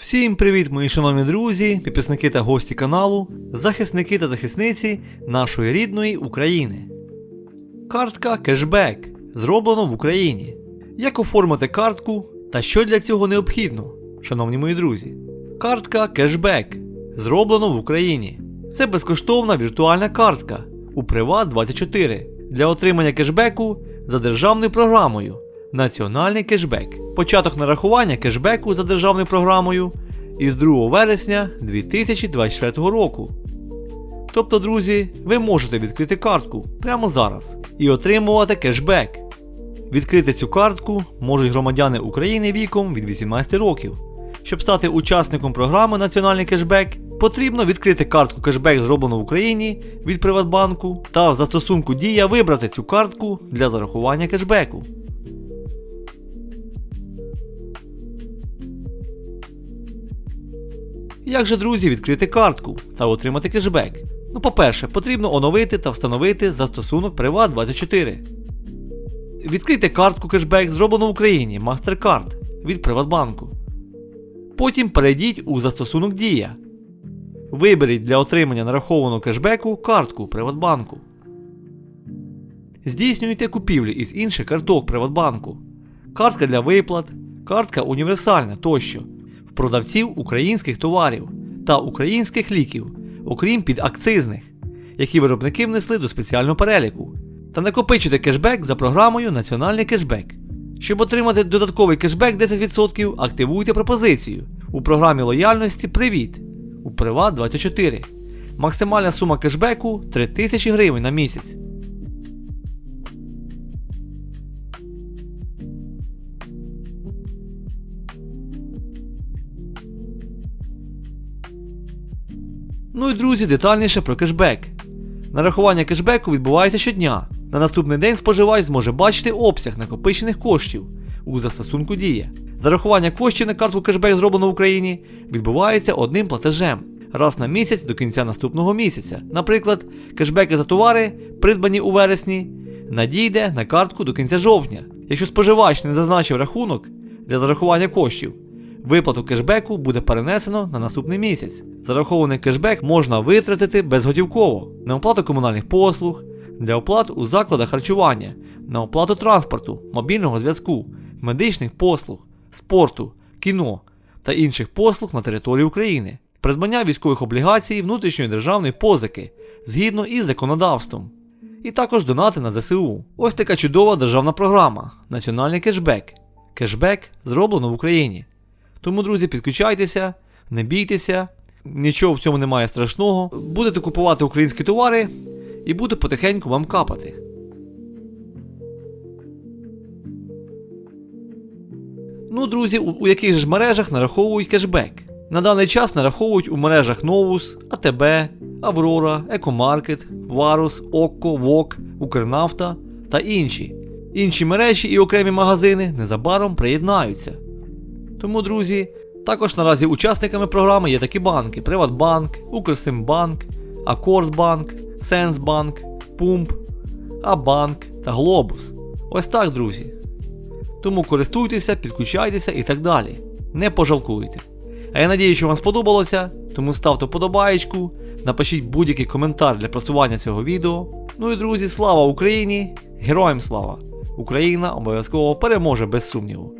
Всім привіт, мої шановні друзі, підписники та гості каналу, захисники та захисниці нашої рідної України. Картка кешбек зроблено в Україні. Як оформити картку та що для цього необхідно, шановні мої друзі? Картка кешбек зроблено в Україні. Це безкоштовна віртуальна картка у Приват24 для отримання кешбеку за державною програмою Національний кешбек. Початок нарахування кешбеку за державною програмою із 2 вересня 2024 року. Тобто, друзі, ви можете відкрити картку прямо зараз і отримувати кешбек. Відкрити цю картку можуть громадяни України віком від 18 років. Щоб стати учасником програми Національний кешбек, потрібно відкрити картку кешбек, зроблену в Україні від Приватбанку, та в застосунку Дія вибрати цю картку для зарахування кешбеку. Як же, друзі, відкрити картку та отримати кешбек? Ну, по-перше, потрібно оновити та встановити застосунок Privat24. Відкрийте картку кешбек, зроблену в Україні MasterCard від Приватбанку. Потім перейдіть у застосунок Дія. Виберіть для отримання нарахованого кешбеку картку Приватбанку. Здійснюйте купівлі із інших карток Приватбанку. Картка для виплат, картка універсальна тощо продавців українських товарів та українських ліків, окрім підакцизних, які виробники внесли до спеціального переліку, та накопичуйте кешбек за програмою Національний кешбек. Щоб отримати додатковий кешбек 10%, активуйте пропозицію у програмі лояльності Привіт у Приват 24. Максимальна сума кешбеку 3000 гривень на місяць. Ну і друзі, детальніше про кешбек. Нарахування кешбеку відбувається щодня. На наступний день споживач зможе бачити обсяг накопичених коштів у застосунку Дія. Зарахування коштів на картку кешбек, зроблено в Україні, відбувається одним платежем раз на місяць до кінця наступного місяця. Наприклад, кешбеки за товари, придбані у вересні, надійде на картку до кінця жовтня. Якщо споживач не зазначив рахунок для зарахування коштів, Виплату кешбеку буде перенесено на наступний місяць. Зарахований кешбек можна витратити безготівково на оплату комунальних послуг, для оплат у закладах харчування, на оплату транспорту, мобільного зв'язку, медичних послуг, спорту, кіно та інших послуг на території України, придбання військових облігацій внутрішньої державної позики згідно із законодавством. І також донати на ЗСУ. Ось така чудова державна програма Національний кешбек. Кешбек зроблено в Україні. Тому, друзі, підключайтеся, не бійтеся, нічого в цьому немає страшного. Будете купувати українські товари і буде потихеньку вам капати. Ну, друзі, у, у яких ж мережах нараховують кешбек? На даний час нараховують у мережах Novus, АТБ, Аврора, Екомаркет, Варус, Окко, Вок, Укрнафта та інші. Інші мережі і окремі магазини незабаром приєднаються. Тому, друзі, також наразі учасниками програми є такі банки: Приватбанк, Укрсимбанк, Акорсбанк, Сенсбанк, Пумп, Абанк та Глобус. Ось так, друзі. Тому користуйтеся, підключайтеся і так далі. Не пожалкуйте. А я надію, що вам сподобалося, тому ставте вподобаєчку, напишіть будь-який коментар для просування цього відео. Ну і друзі, слава Україні! Героям слава! Україна обов'язково переможе без сумніву.